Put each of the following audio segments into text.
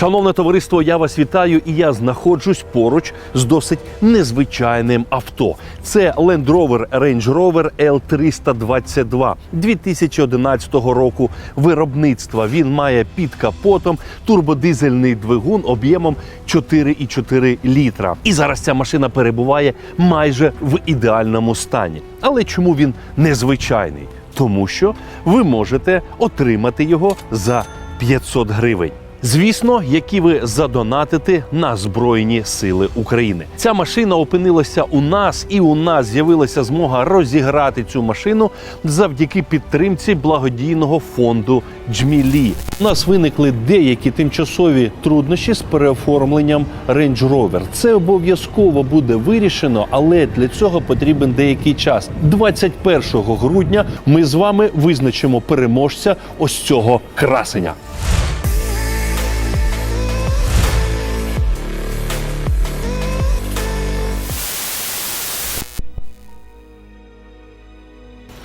Шановне товариство, я вас вітаю, і я знаходжусь поруч з досить незвичайним авто. Це Land Rover Range Rover L322 2011 року виробництва. Він має під капотом турбодизельний двигун об'ємом 4,4 літра. І зараз ця машина перебуває майже в ідеальному стані. Але чому він незвичайний? Тому що ви можете отримати його за 500 гривень. Звісно, які ви задонатите на Збройні Сили України. Ця машина опинилася у нас, і у нас з'явилася змога розіграти цю машину завдяки підтримці благодійного фонду Джмілі. У нас виникли деякі тимчасові труднощі з переоформленням Range Rover. Це обов'язково буде вирішено, але для цього потрібен деякий час. 21 грудня ми з вами визначимо переможця ось цього красення.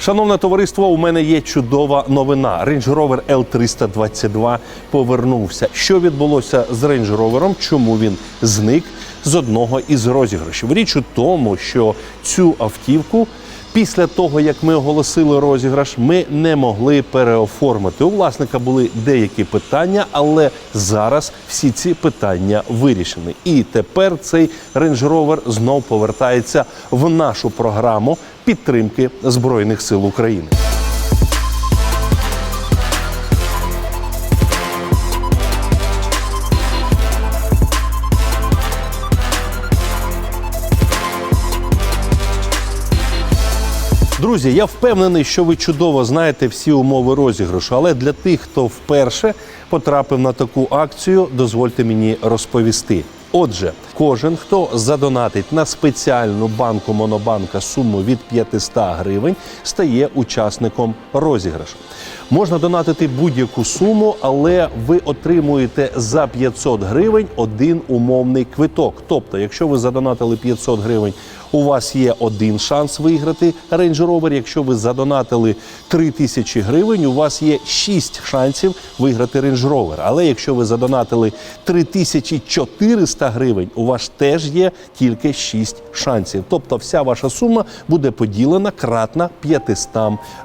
Шановне товариство, у мене є чудова новина. Range Rover L322 повернувся. Що відбулося з Range Rover? Чому він зник з одного із розіграшів? Річ у тому, що цю автівку. Після того, як ми оголосили розіграш, ми не могли переоформити. У власника були деякі питання, але зараз всі ці питання вирішені. І тепер цей Range Rover знов повертається в нашу програму підтримки Збройних сил України. Друзі, я впевнений, що ви чудово знаєте всі умови розіграшу, але для тих, хто вперше потрапив на таку акцію, дозвольте мені розповісти. Отже, кожен, хто задонатить на спеціальну банку Монобанка суму від 500 гривень, стає учасником розіграшу. Можна донатити будь-яку суму, але ви отримуєте за 500 гривень один умовний квиток. Тобто, якщо ви задонатили 500 гривень, у вас є один шанс виграти Range Rover. Якщо ви задонатили 3 тисячі гривень, у вас є 6 шансів виграти Range Rover. Але якщо ви задонатили 3400 гривень, у вас теж є тільки 6 шансів. Тобто вся ваша сума буде поділена кратна 500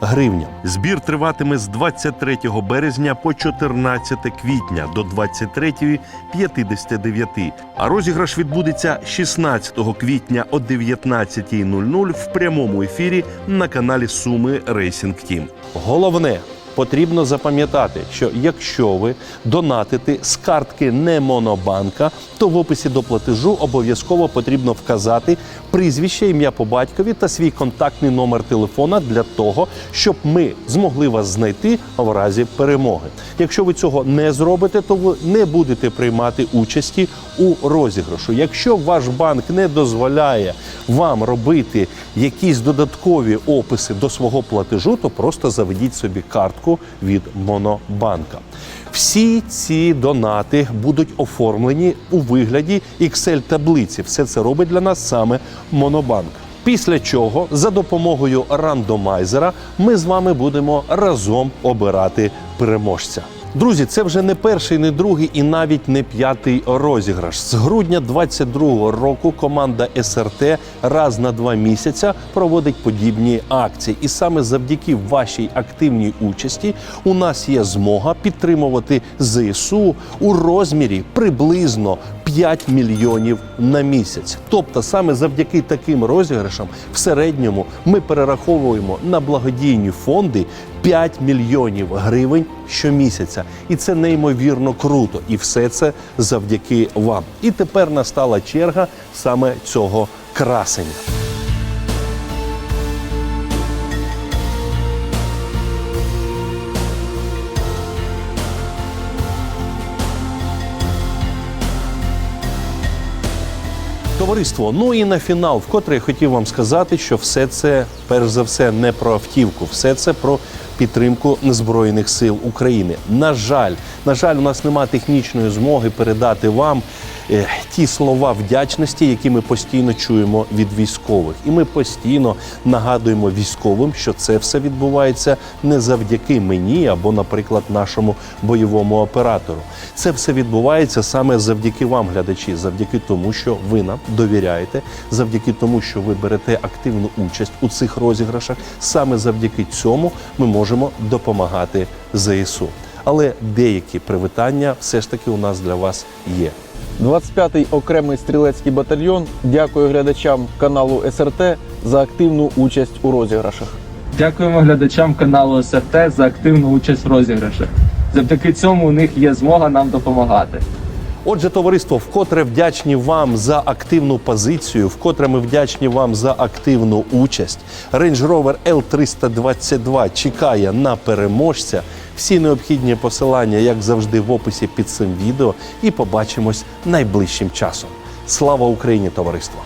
гривням. Збір триватиме з 23 березня по 14 квітня до 23.59. А розіграш відбудеться 16 квітня о 19.00 в прямому ефірі на каналі Суми Рейсінг Тім. Головне. Потрібно запам'ятати, що якщо ви донатите з картки не Монобанка, то в описі до платежу обов'язково потрібно вказати прізвище, ім'я по батькові та свій контактний номер телефона для того, щоб ми змогли вас знайти в разі перемоги. Якщо ви цього не зробите, то ви не будете приймати участі у розіграшу. Якщо ваш банк не дозволяє вам робити якісь додаткові описи до свого платежу, то просто заведіть собі картку від Монобанка. Всі ці донати будуть оформлені у вигляді Excel-таблиці. Все це робить для нас саме Монобанк. Після чого за допомогою рандомайзера ми з вами будемо разом обирати переможця. Друзі, це вже не перший, не другий і навіть не п'ятий розіграш. З грудня 22-го року команда СРТ раз на два місяця проводить подібні акції. І саме завдяки вашій активній участі у нас є змога підтримувати ЗСУ у розмірі приблизно 5 мільйонів на місяць. Тобто, саме завдяки таким розіграшам в середньому ми перераховуємо на благодійні фонди 5 мільйонів гривень щомісяця. І це неймовірно круто. І все це завдяки вам. І тепер настала черга саме цього красення. Товариство, ну і на фінал, вкотре я хотів вам сказати, що все це перш за все не про автівку, все це про підтримку Збройних сил України. На жаль, на жаль, у нас немає технічної змоги передати вам ті слова вдячності, які ми постійно чуємо від військових. І ми постійно нагадуємо військовим, що це все відбувається не завдяки мені або, наприклад, нашому бойовому оператору. Це все відбувається саме завдяки вам, глядачі, завдяки тому, що ви нам довіряєте, завдяки тому, що ви берете активну участь у цих розіграшах. Саме завдяки цьому ми можемо допомагати ЗСУ. Але деякі привітання все ж таки у нас для вас є. 25-й окремий стрілецький батальйон дякує глядачам каналу СРТ за активну участь у розіграшах. Дякуємо глядачам каналу СРТ за активну участь в розіграшах. Завдяки цьому у них є змога нам допомагати. Отже, товариство, вкотре вдячні вам за активну позицію, вкотре ми вдячні вам за активну участь. Range Rover L322 чекає на переможця. Всі необхідні посилання, як завжди, в описі під цим відео. І побачимось найближчим часом. Слава Україні, товариство!